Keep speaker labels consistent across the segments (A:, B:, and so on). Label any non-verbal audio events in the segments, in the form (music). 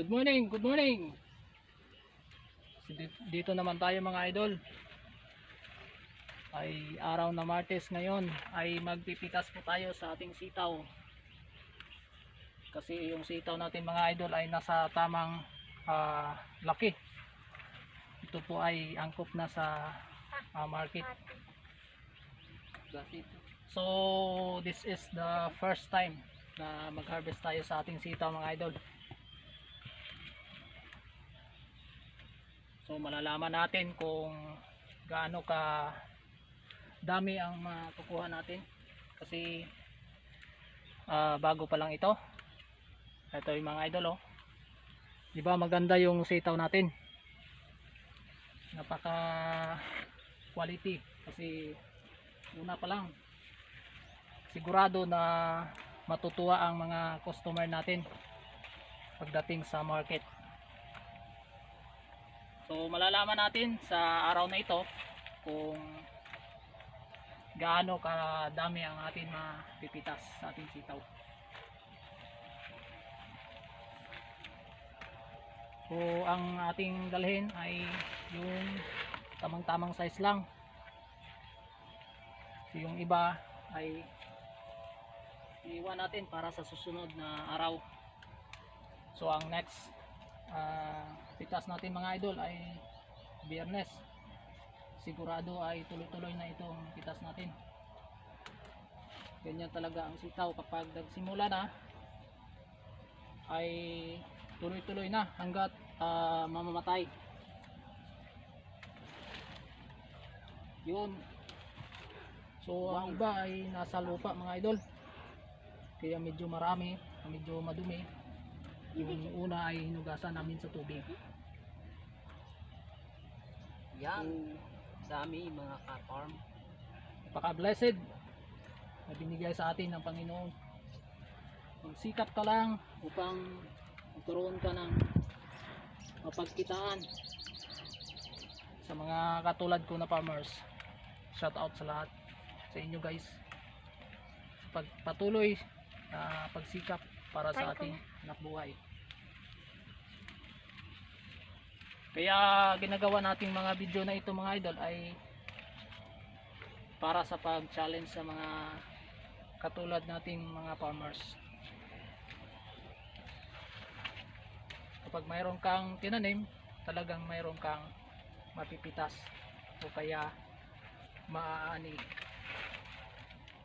A: Good morning, good morning. Dito naman tayo mga idol. Ay araw na Martes ngayon ay magpipitas po tayo sa ating sitaw. Kasi yung sitaw natin mga idol ay nasa tamang ah, laki. Ito po ay angkop na sa ah, market. So this is the first time na mag-harvest tayo sa ating sitaw mga idol. So malalaman natin kung gaano ka dami ang makukuha natin kasi ah, bago pa lang ito. Ito yung mga idol oh. 'Di ba maganda yung sitaw natin? Napaka quality kasi una pa lang sigurado na matutuwa ang mga customer natin pagdating sa market. So malalaman natin sa araw na ito kung gaano kadami ang ating mapipitas sa ating sitaw. So ang ating dalhin ay yung tamang-tamang size lang. So yung iba ay iwan natin para sa susunod na araw. So ang next ah, pitas natin mga idol ay biyernes. Sigurado ay tuloy-tuloy na itong pitas natin. Ganyan talaga ang sitaw kapag nagsimula na ay tuloy-tuloy na hanggat ah, mamamatay. Yun. So ang iba ay nasa lupa mga idol. Kaya medyo marami, medyo madumi. Yung una ay hinugasan namin sa tubig.
B: Yan. Dami mga ka-farm.
A: Napaka-blessed na binigay sa atin ng Panginoon. Magsikap ka lang upang magkaroon ka ng mapagkitaan sa mga katulad ko na farmers. Shout out sa lahat sa inyo guys. Pagpatuloy na pagsikap para sa ating anak buhay. Kaya ginagawa nating mga video na ito mga idol ay para sa pag-challenge sa mga katulad nating mga farmers. Kapag mayroon kang tinanim, talagang mayroon kang mapipitas o kaya maaani.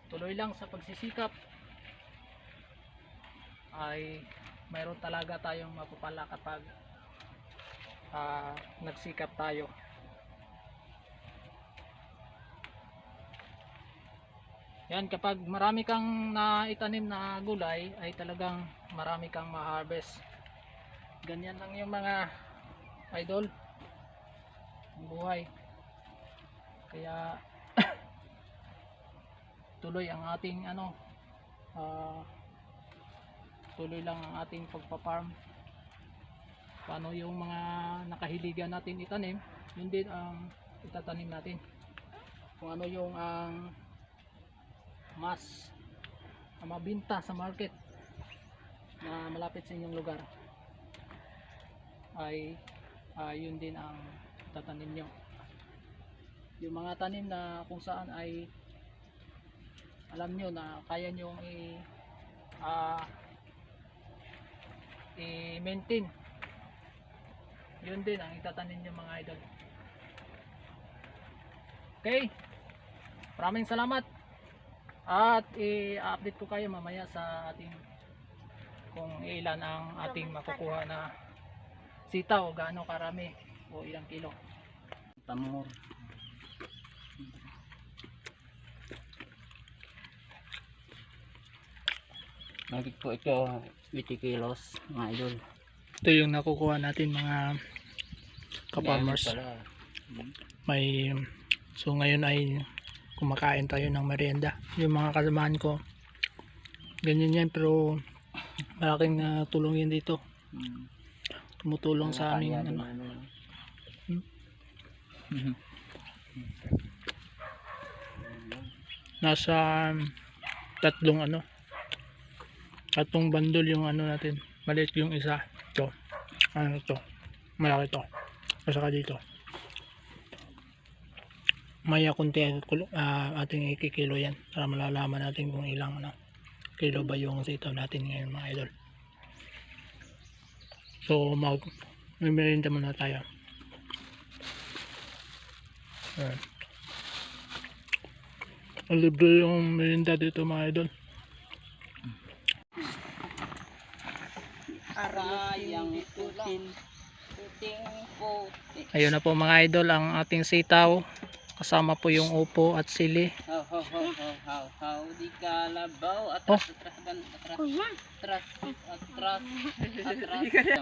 A: Tuloy lang sa pagsisikap ay mayroon talaga tayong mapupala kapag ah, nagsikap tayo. Yan kapag marami kang naitanim na gulay ay talagang marami kang ma-harvest. Ganyan lang yung mga idol. Ang buhay. Kaya (coughs) tuloy ang ating ano ah, tuloy lang ang ating pagpa-farm. Paano yung mga nakahiligan natin itanim, yun din ang itatanim natin. Kung ano yung ang mas ang mabinta sa market na malapit sa inyong lugar ay ah, yun din ang tatanim nyo yung mga tanim na kung saan ay alam nyo na kaya nyo i ah, i-maintain yun din ang itatanim nyo mga idol okay maraming salamat at i-update ko kayo mamaya sa ating kung ilan ang ating makukuha na sitaw, gaano karami o ilang kilo.
B: Tamor. Nagit po ito 80 kilos mga idol.
A: Ito yung nakukuha natin mga ka-farmers.
B: Hmm.
A: May so ngayon ay kumakain tayo ng merienda. Yung mga kasamahan ko ganyan yan pero malaking na tulong yun dito.
B: Hmm.
A: Tumutulong sa
B: Kaya din
A: ano,
B: ano.
A: Hmm?
B: Mhm.
A: nasa tatlong ano tatlong bandol yung ano natin maliit yung isa. Ito. Ano to? Malaki to. At saka dito. Maya kunti uh, ating ikikilo yan para malalaman natin kung ilang ano, kilo ba yung sitaw natin ngayon mga idol. So mag may merinda muna tayo. Ayan. libre yung merinda dito mga idol
B: Arayang putin.
A: Ayun na po mga idol ang ating sitaw kasama po yung upo at sili
B: How, how, how, how, how, how, di kalabaw.
A: Oh.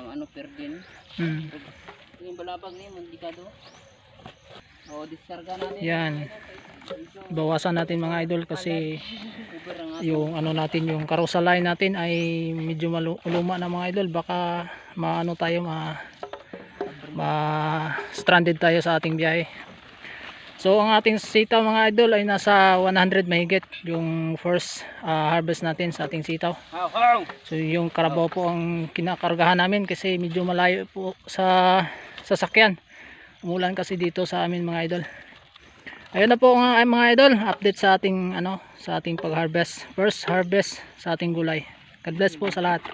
B: Ano, perdin.
A: hmm.
B: Yung balabag niya, hindi ka do. O, diskarga natin.
A: yan bawasan natin mga idol kasi yung ano natin yung carousel line natin ay medyo malu- luma na mga idol. Baka maano tayo ma ma stranded tayo sa ating biyahe. So ang ating sitaw mga idol ay nasa 100 mahigit yung first ah, harvest natin sa ating sitaw. So yung karabaw po ang kinakargahan namin kasi medyo malayo po sa sasakyan. Umulan kasi dito sa amin mga idol ayun na po nga mga idol. Update sa ating ano sa ating pag harvest first harvest sa ating gulay. God bless po sa lahat